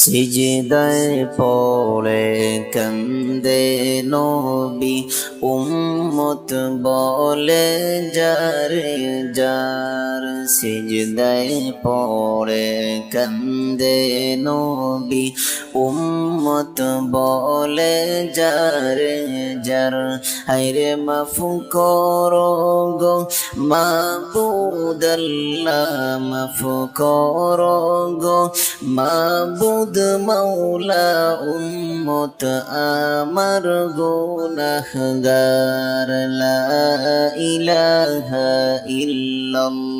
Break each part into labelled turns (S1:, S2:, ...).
S1: সিজদায় পড়ে কন্দে নবী উম্মত বলে যার যার সিজদায় পড়ে কন্দে নবী উম্মত বলে যারে যার। হাইরে মাফু করো গো মাবুদাল্লাহ, মাফু করো গো মাবুদ মাওলা, উম্মত আমার গুনাহগার। লা ইলাহা ইল্লাল্লাহ।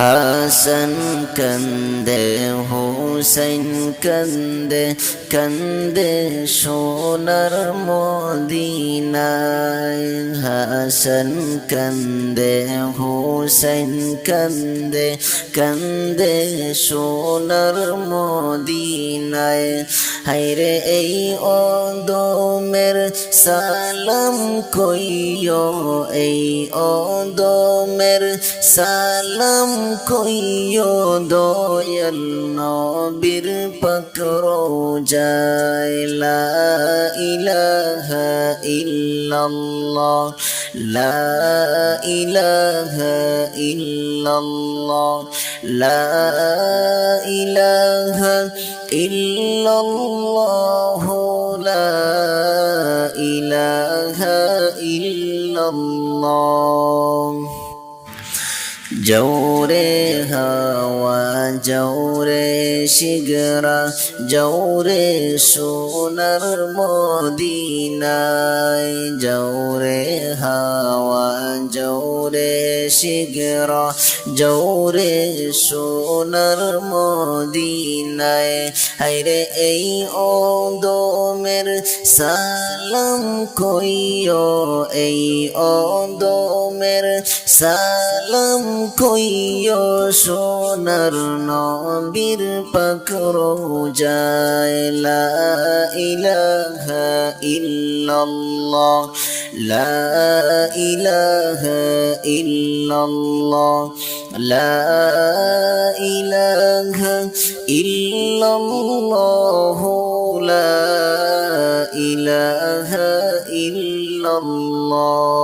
S1: হাসান কন্দে হুসেন কন্দে কন্দে সোনার মদিনায়। হাসান কন্দে হুসেন কন্দে কন্দে সোনার মদিনায়। হাইরে এই অদমের সালাম কইও, এই অদমের সালাম কইও দয়াল নবীর পকরো যায়, লা ইলাহা ইল্লাল্লাহ, লা ইলাহা ইল্লাল্লাহ, লা ইলাহা ইল্লাল্লাহ, লা ইলাহা ইল্লাল্লাহ। জৌরে হাওয়া, জৌরে শিগরা, জৌরে সোনার মদিনায়। জৌরে হাওয়া, জৌরে শিগরা, জৌরে সোনার মদিনায়। হাইরে এই ও দোমের সালাম কইও, এই ও দোমের সালাম কইও সোনার নবীর পাকরো যায় লা ইলাহা ইল্লাল্লাহ, লা ইলাহা ইল্লাল্লাহ, লা ইলাহা ইল্লাল্লাহ, লা ইলাহা ইল্লাল্লাহ।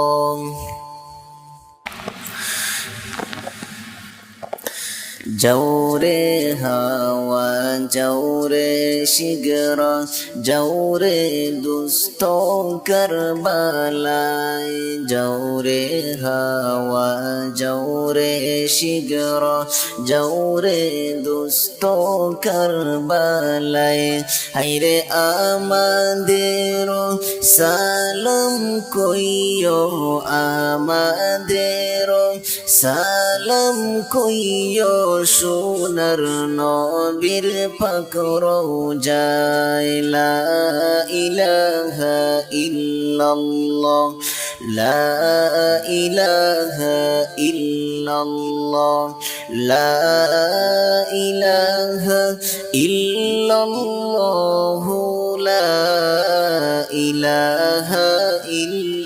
S1: জৌরে হাওয়া, জৌরে শিগরা, জৌরে দুস্ত করবালাই জৌরে হাওয়া, জৌরে শিগরা, জৌরে দুস্ত করবালাই হাইরে আমাদের সালাম কইও আমাদের সালাম কইও সোনার নবীর পাকরো যায়, লা ইলাহা ইল্লাল্লাহ, লা ইলাহা ইল্লাল্লাহ, লা ইলাহা ইল্লাল্লাহ, লা ইলাহা ইল্লাল্লাহ।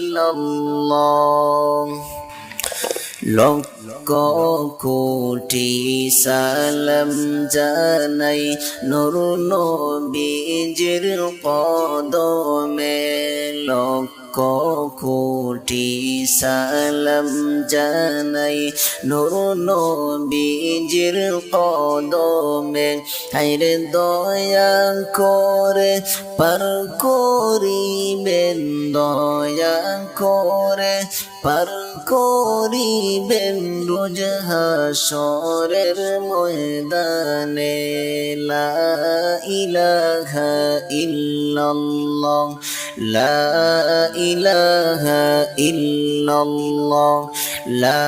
S1: লক্ষ কোটি সালাম জানাই নুর নবীজির কদমে। লক্ষ কোটি সালাম জানাই নুর নবীজির কদমে। হাইরে দয়া করে পার করিবেন, দয়া করে পার করিবেন রোজ ময়দানে, লা ইলাহা ইল্লাল্লাহ, লা ইলাহা ইল্লাল্লাহ, লা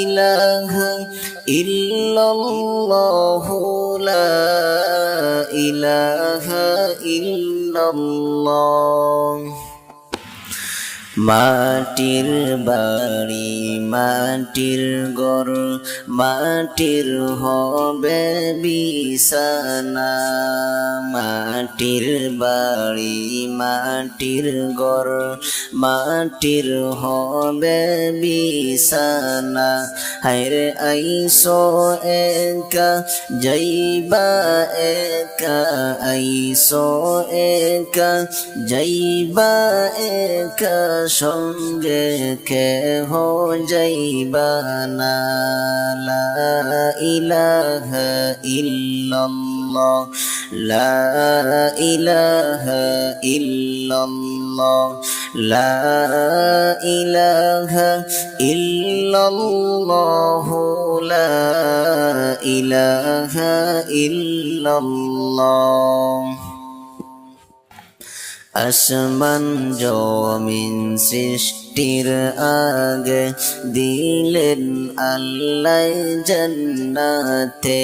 S1: ইলাহা ইল্লাল্লাহ, লা ইলাহা ইল্লাল্লাহ। মাটির বাড়ি, মাটির গর মাটির হবে বিছানা। মাটির বাড়ি, মাটির গর মাটির হবে বিছানা। হায়রে আইসো একা, যাইবা একা, আইসো একা, যাইবা একা সঙ্গে কে হো যাইবা না। লা ইলাহা ইল্লাল্লাহ। লা ইলাহা ইল্লাল্লাহ। লা ইলাহা ইল্লাল্লাহ। লা ইলাহা ইল্লাল্লাহ। আসমান জমিন সৃষ্টির আগে দিলেন আল্লাহ জন্নাতে।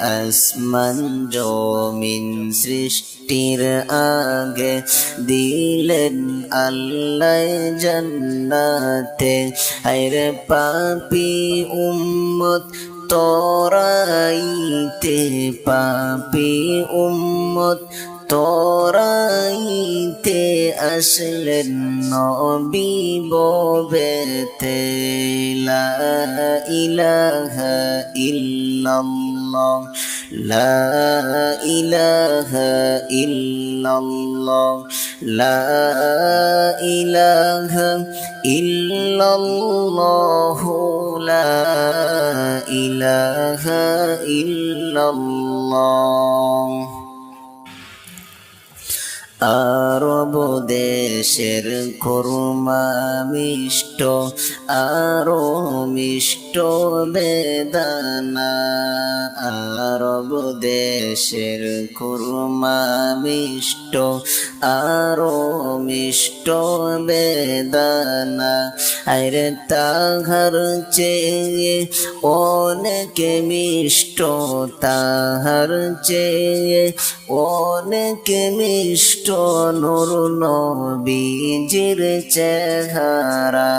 S1: আসমান জমিন সৃষ্টির আগে দিলেন আল্লাহ জন্নাতে। আরে পাপি উম্মত তোরাইতে, পাপি উম্মত তোরাইতে আসলেন নবী ববেতে লা ইলাহা ইল্লাল্লাহ, লা ইলাহা ইল্লাল্লাহ, লা ইলাহা ইল্লাল্লাহ, লা ইলাহা ইল্লাল্লাহ। আরব দেশের খুরমা মিষ্ট আরও মিষ্ট বেদানা আরব দেশের খুরমা মিষ্ট, আরও মিষ্ট বেদানা। আরে তাহার চেয়ে অনেক মিষ্ট, তাহার চেয়ে অনেক মিষ্ট নূর নবীজির চেহারা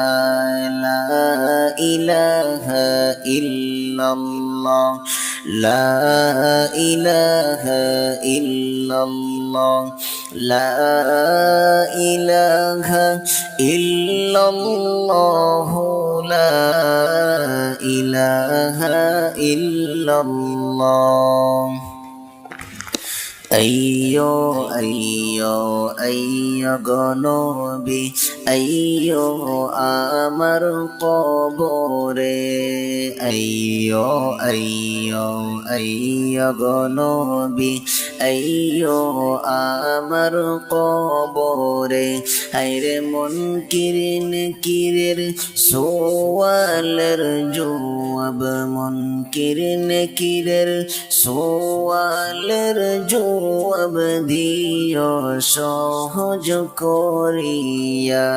S1: লা ইলাহা ইল্লাল্লাহ, লা ইলাহা ইল্লাল্লাহ, লা ইলাহা ইল্লাল্লাহ, লা ইলাহা ইল্লাল্লাহ। আইয়ো আইয়ো আইয়ো গনবি আইয়ো আমার কবরে, আইয়ো আইয়ো আইয়ো গনবি আইয়ো আমার কবরে হাইরে মন কিরিন কিরের সোয়ালের জবাব, মন কিরিন কিরের সোয়ালের জবাব দিও সহজ করিয়া।